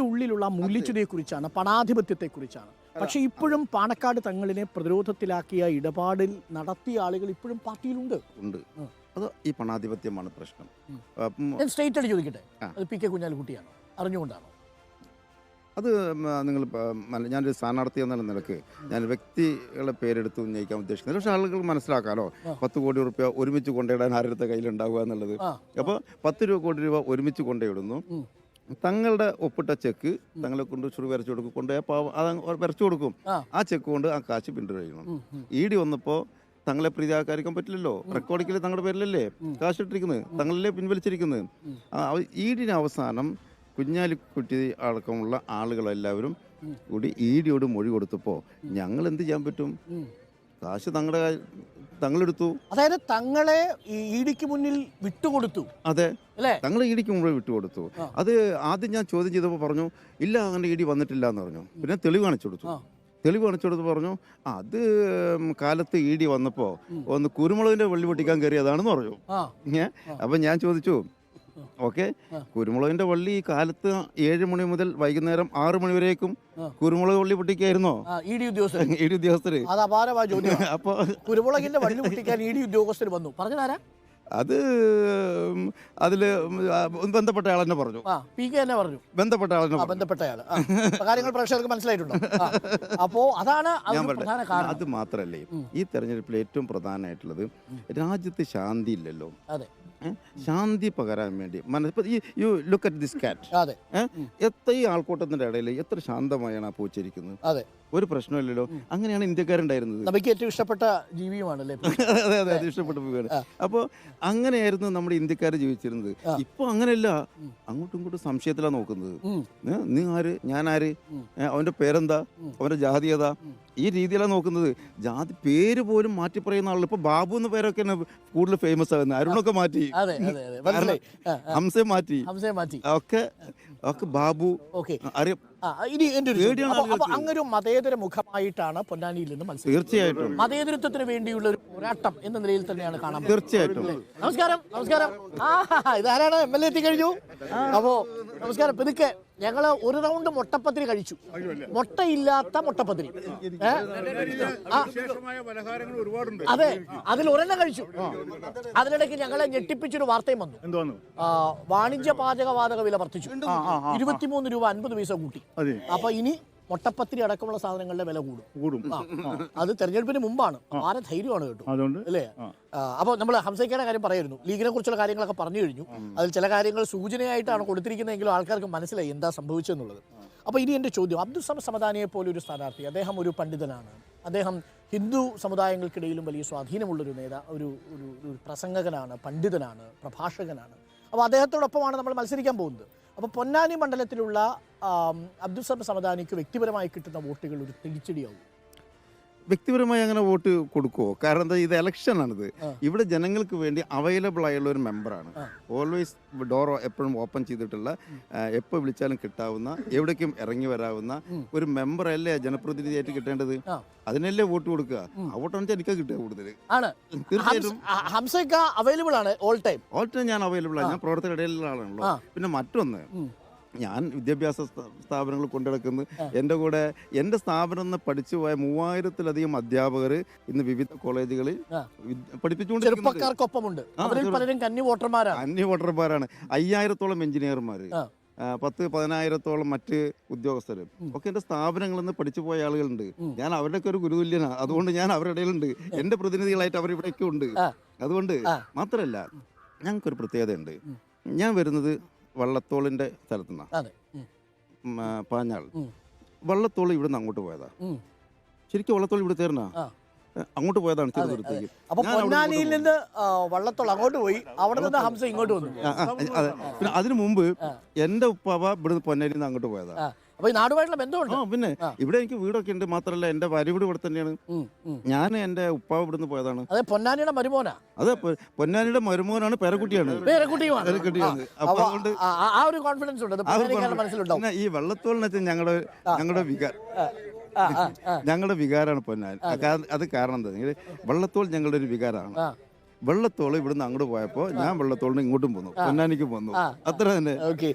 മനസ്സിന്റെ ഉള്ളിലുള്ള മൂല്യച്യുതയെക്കുറിച്ചാണ് പണാധിപത്യത്തെക്കുറിച്ചാണ്. പക്ഷേ ഇപ്പോഴും പാണക്കാട് തങ്ങളിനെ പ്രതിരോധത്തിലാക്കിയ ഇടപാടിൽ നടത്തിയ ആളുകൾ ഇപ്പോഴും പാർട്ടിയിലുണ്ട്. ഉണ്ട്. അത് ഈ പണാധിപത്യമാണ് പ്രശ്നം. അപ്പം ഞാൻ സ്ട്രേറ്റ് ആയിട്ട് ചോദിക്കട്ടെ? അത് പി കെ കുഞ്ഞാലിക്കുട്ടിയാണോ? അറിഞ്ഞുകൊണ്ടാണോ? അത് നിങ്ങൾ ഞാനൊരു സ്ഥാനാർത്ഥി എന്നുള്ള നിലയ്ക്ക് ഞാൻ വ്യക്തികളെ പേരെടുത്ത് ഉന്നയിക്കാൻ ഉദ്ദേശിക്കുന്നത്. പക്ഷേ ആളുകൾ മനസ്സിലാക്കാമല്ലോ ആ. പത്ത് കോടി റുപ്യ ഒരുമിച്ച് കൊണ്ടിടാൻ ആരുടെ കയ്യിലുണ്ടാവുക എന്നുള്ളത്? അപ്പോൾ പത്ത് രൂപ കോടി രൂപ ഒരുമിച്ച് കൊണ്ടിടുന്നു. തങ്ങളുടെ ഒപ്പിട്ട ചെക്ക് തങ്ങളെ കൊണ്ട് ചുരു വരച്ചു കൊടുക്കും. കൊണ്ടുപോയി പാവം അത് വരച്ചു കൊടുക്കും. ആ. ചെക്ക് കൊണ്ട് ആ കാശ് പിന്തുടരണം. ഇ ഡി വന്നപ്പോൾ തങ്ങളെ പ്രീതിയാക്കാതിരിക്കാൻ പറ്റില്ലല്ലോ. റെക്കോർഡിക്കൽ തങ്ങളുടെ പേരിലല്ലേ കാശ് ഇട്ടിരിക്കുന്നത് തങ്ങളല്ലേ പിൻവലിച്ചിരിക്കുന്നത് ഇ ഡിന് അവസാനം കുഞ്ഞാലിക്കുട്ടി അടക്കമുള്ള ആളുകളെല്ലാവരും. കൂടി ഇ ഡിയോട് മൊഴി കൊടുത്തപ്പോൾ ഞങ്ങൾ എന്ത് ചെയ്യാൻ പറ്റും. കാശ് തങ്ങളുടെ തങ്ങളെടുത്തു. അതായത് തങ്ങളെ ഇടിക്ക് മുന്നിൽ വിട്ടുകൊടുത്തു. അതെ. അല്ലേ? തങ്ങൾ ഇടിക്ക് മുമ്പേ വിട്ടുകൊടുത്തു. അത് ആദ്യം ഞാൻ ചോദ്യം ചെയ്തപ്പോൾ പറഞ്ഞു ഇല്ല അങ്ങനെ ഇടി വന്നിട്ടില്ല എന്ന് പറഞ്ഞു പിന്നെ തെളിവ് കാണിച്ചു കൊടുത്തു. തെളിവ് കാണിച്ചു കൊടുത്തു പറഞ്ഞു അത് കാലത്ത് ഇടി വന്നപ്പോ വന്നപ്പോൾ ഒന്ന് കുരുമുളകിന്റെ വെള്ളി പൊട്ടിക്കാൻ കയറിയതാണെന്ന് പറഞ്ഞു. ഏ? അപ്പം ഞാൻ ചോദിച്ചു ഓക്കെ. കുരുമുളകിന്റെ വള്ളി ഈ കാലത്ത് ഏഴ് മണി മുതൽ വൈകുന്നേരം ആറ് മണി വരേക്കും. കുരുമുളക് വള്ളി പൊട്ടിക്കായിരുന്നോ? ഇടി ഇ ഡി ഉദ്യോഗസ്ഥർ ഈ ഉദ്യോഗസ്ഥര്. അത് അപാരമായ ചോദ്യം അപ്പോൾ കുരുമുളകിന്റെ വള്ളി പൊട്ടിക്കാൻ ഇ ഡി ഉദ്യോഗസ്ഥർ വന്നു. പറഞ്ഞതാരാ അത് അതിൽ ബന്ധപ്പെട്ട ആൾ തന്നെ പറഞ്ഞു. പി കെ തന്നെ പറഞ്ഞു. ബന്ധപ്പെട്ട ആൾ ബന്ധപ്പെട്ട ആൾ. കാര്യങ്ങൾ പ്രേക്ഷകർക്ക് മനസ്സിലായിട്ടുണ്ടോ. അപ്പോ അതാണ് ഞാൻ കാരണം. അത് മാത്രല്ലേ. ഈ തെരഞ്ഞെടുപ്പിൽ ഏറ്റവും പ്രധാനമായിട്ടുള്ളത് രാജ്യത്ത് ശാന്തി ഇല്ലല്ലോ. അതെ? ശാന്തി പകരാൻ വേണ്ടി ഈ യു ലുക്ക് അറ്റ് ദിസ് കാറ്റ് അതെ. എത്ര ഈ ആൾക്കൂട്ടത്തിന്റെ ഇടയിൽ എത്ര ശാന്തമായാണ് ആ പൂച്ചിരിക്കുന്നത്. അതെ. ഒരു പ്രശ്നമില്ലല്ലോ. അങ്ങനെയാണ് ഇന്ത്യക്കാരുണ്ടായിരുന്നത്. നമുക്ക് ഏറ്റവും ഇഷ്ടപ്പെട്ട ജീവിയുമാണല്ലേ? അതെ അതെ അത് ഇഷ്ടപ്പെട്ട പോവുകയാണ് അപ്പോൾ അങ്ങനെയായിരുന്നു നമ്മുടെ ഇന്ത്യക്കാർ ജീവിച്ചിരുന്നത്. ഇപ്പോൾ ഇപ്പൊ അങ്ങനെയല്ല. അങ്ങോട്ടും ഇങ്ങോട്ടും സംശയത്തിലാണ് നോക്കുന്നത്. നീ ആര്? ഞാൻ ആര് അവന്റെ അവന്റെ പേരെന്താ? അവന്റെ അവന്റെ ജാതി ഏതാ? ഈ രീതിയിലാണ് നോക്കുന്നത്. ജാതി പേര് പോലും മാറ്റി പറയുന്ന ആളുകൾ ഇപ്പൊ ബാബു എന്ന പേരൊക്കെ കൂടുതൽ ഫേമസ് ആകുന്നത്. അരുണൊക്കെ മാറ്റി. ഹംസയെ മാറ്റി. ഒക്കെ ഒക്കെ ബാബു. ഓക്കെ. അറിയ. ഇനി എന്റെ ഒരു അപ്പൊ അങ്ങൊരു മതേതര മുഖമായിട്ടാണ് പൊന്നാനിയിൽ നിന്ന് മത്സരം തീർച്ചയായിട്ടും. മതേതരത്വത്തിന് വേണ്ടിയുള്ള ഒരു പോരാട്ടം എന്ന നിലയിൽ തന്നെയാണ് കാണാൻ തീർച്ചയായിട്ടും. നമസ്കാരം നമസ്കാരം. ആ ഇതാരാണ്? എം എൽ എ എത്തിക്കഴിഞ്ഞു? അപ്പോ നമസ്കാരം. പെതുക്കെ ഞങ്ങൾ ഒരു റൗണ്ട് മുട്ടപ്പത്തിരി കഴിച്ചു. മുട്ടയില്ലാത്ത മുട്ടപ്പത്തിരി. അതെ അതിൽ ഒരെണ്ണം കഴിച്ചു. അതിനിടയ്ക്ക് ഞങ്ങളെ ഞെട്ടിപ്പിച്ചൊരു വാർത്തയും വന്നു. വാണിജ്യ പാചക വാണിജ്യ പാചകവാതക വില വർദ്ധിച്ചു. ഇരുപത്തിമൂന്ന് രൂപ അൻപത് പൈസ കൂട്ടി. അപ്പൊ ഇനി മുട്ടപ്പത്തിരി അടക്കമുള്ള സാധനങ്ങളുടെ വില കൂടും. കൂടും. അത് തെരഞ്ഞെടുപ്പിന് മുമ്പാണ്. ആരെ ധൈര്യമാണ് കേട്ടോ. അതുകൊണ്ട്? അല്ലേ? അപ്പോൾ നമ്മൾ ഹംസയ്ക്കയുടെ കാര്യം പറയായിരുന്നു ലീഗിനെ കുറിച്ചുള്ള കാര്യങ്ങളൊക്കെ പറഞ്ഞു കഴിഞ്ഞു. അതിൽ ചില കാര്യങ്ങൾ സൂചനയായിട്ടാണ് കൊടുത്തിരിക്കുന്നതെങ്കിലും ആൾക്കാർക്ക് മനസ്സിലായി എന്താ സംഭവിച്ചെന്നുള്ളത്. അപ്പോൾ ഇനി എന്റെ ചോദ്യം. അബ്ദുൽ സമ സമദാനിയെ പോലെ ഒരു സ്ഥാനാർത്ഥി അദ്ദേഹം ഒരു പണ്ഡിതനാണ്. അദ്ദേഹം ഹിന്ദു സമുദായങ്ങൾക്കിടയിലും വലിയ സ്വാധീനമുള്ളൊരു നേതാ ഒരു ഒരു ഒരു പ്രസംഗകനാണ് പണ്ഡിതനാണ് പ്രഭാഷകനാണ്. അപ്പോൾ അദ്ദേഹത്തോടൊപ്പമാണ് നമ്മൾ മത്സരിക്കാൻ പോകുന്നത്. അപ്പോൾ പൊന്നാനി മണ്ഡലത്തിലുള്ള അബ്ദുൾ സമദാനിക്ക് വ്യക്തിപരമായി കിട്ടുന്ന വോട്ടുകൾ ഒരു തിരിച്ചടിയാവും വ്യക്തിപരമായി അങ്ങനെ വോട്ട് കൊടുക്കുമോ കാരണം എന്താ ഇത് ഇലക്ഷനാണിത്. ആണിത് ഇവിടെ ജനങ്ങൾക്ക് വേണ്ടി അവൈലബിൾ ആയുള്ള ഒരു മെമ്പറാണ് ഓൾവേസ് ഡോർ എപ്പോഴും ഓപ്പൺ ചെയ്തിട്ടുള്ള എപ്പോൾ വിളിച്ചാലും കിട്ടാവുന്ന എവിടേക്കും ഇറങ്ങി വരാവുന്ന ഒരു മെമ്പറല്ലേ ജനപ്രതിനിധിയായിട്ട് കിട്ടേണ്ടത്. അതിനല്ലേ വോട്ട് കൊടുക്കുക? ആ വോട്ടാണ് എനിക്ക് കിട്ടുക കൂടുതൽ. തീർച്ചയായിട്ടും അവൈലബിൾ ആണ് ഓൾ ടൈം ഓൾ ടൈം ഞാൻ അവൈലബിൾ ആണ് ഞാൻ പ്രവർത്തകരുടെ ഇടയിലുള്ള ആളാണല്ലോ. പിന്നെ മറ്റൊന്ന്. ഞാൻ വിദ്യാഭ്യാസ സ്ഥാ- സ്ഥാപനങ്ങൾ കൊണ്ടുനടക്കുന്നു എന്റെ കൂടെ എന്റെ സ്ഥാപനം നിന്ന് പഠിച്ചു പോയ മൂവായിരത്തിലധികം അധ്യാപകർ ഇന്ന് വിവിധ കോളേജുകളിൽ പഠിപ്പിച്ചുകൊണ്ട് ചെറുപ്പക്കാർക്കൊപ്പമുണ്ട്. പലരും കന്നി വോട്ടർമാരാണ്. അന്യ വോട്ടർമാരാണ്. അയ്യായിരത്തോളം എഞ്ചിനീയർമാർ. പത്ത് പതിനായിരത്തോളം മറ്റ് ഉദ്യോഗസ്ഥർ ഒക്കെ എന്റെ സ്ഥാപനങ്ങളിൽ നിന്ന് പഠിച്ചു പോയ ആളുകളുണ്ട് ഞാൻ അവരുടെയൊക്കെ ഒരു ഗുരുതുല്യനാണ് അതുകൊണ്ട് ഞാൻ അവരുടെ ഇടയിലുണ്ട് എന്റെ പ്രതിനിധികളായിട്ട് അവർ ഇവിടെയൊക്കെ ഉണ്ട് അതുകൊണ്ട്. മാത്രമല്ല ഞങ്ങൾക്കൊരു പ്രത്യേകതയുണ്ട്. ഞാൻ വരുന്നത് വള്ളത്തോളിന്റെ സ്ഥലത്തു നിന്നാണ് അതെ. ഉം. പാഞ്ഞാൾ. വള്ളത്തോൾ ഇവിടുന്ന് അങ്ങോട്ട് പോയതാ. ശരിക്കും വള്ളത്തോൾ ഇവിടെ ചേർന്നാ? അങ്ങോട്ട് പോയതാണ് തിരുവനന്തപുരത്തേക്ക് അപ്പൊ പൊന്നാനിയിൽ നിന്ന് വള്ളത്തോളം അങ്ങോട്ട് പോയി. അവിടെ നിന്ന് ഹംസ ഇങ്ങോട്ട് വന്നു. അതെ. പിന്നെ അതിനു മുമ്പ് എന്റെ എന്റെ ഉപ്പാവ ഇവിടുന്ന് പൊന്നാനിയിൽ നിന്ന് അങ്ങോട്ട് പോയതാ. ആ, അപ്പൊ ഈ നാടുമായിട്ടുള്ള ബന്ധമുണ്ട്. ആ പിന്നെ ഇവിടെ എനിക്ക് വീടൊക്കെ ഉണ്ട് മാത്രല്ല എന്റെ ഭാര്യ വീട് ഇവിടെ തന്നെയാണ്. ഉം, ഉം. ഞാൻ എന്റെ ഉപ്പാവ് ഇവിടുന്ന് പോയതാണ്. അതെ പൊന്നാനിയുടെ മരുമോനാ. അതെ പൊ- പൊന്നാനിയുടെ മരുമോനാണ് പേരക്കുട്ടിയാണ്. പേരക്കുട്ടിയുമാണ്. പേരക്കുട്ടിയാണ്. ആ, അപ്പൊ അപ്പൊ അതുകൊണ്ട് ആ, ആ- ആ ഒരു കോൺഫിഡൻസ് ഉണ്ട്. അത് ആ ഒരു പൊന്നാനിക്കാരുടെ മനസ്സിലുണ്ടാവും. പിന്നെ ഈ വെള്ളത്തോളിനെ വെച്ചാൽ ഞങ്ങളുടെ ഞങ്ങളുടെ വികാരം ആ, ആ, ആ, ആ, ഞങ്ങളുടെ വികാരമാണ് പൊന്നാൻ കാ- അത് കാരണം എന്താ വെള്ളത്തോൾ ഞങ്ങളുടെ ഒരു വികാരമാണ് ആ. വെള്ളത്തോൾ ഇവിടുന്ന് അങ്ങോട്ട് പോയപ്പോൾ ഞാൻ വെള്ളത്തോളിന് ഇങ്ങോട്ടും പോന്നു. പൊന്നാനിക്ക് പോന്നു. അത്ര തന്നെ. ഓക്കെ.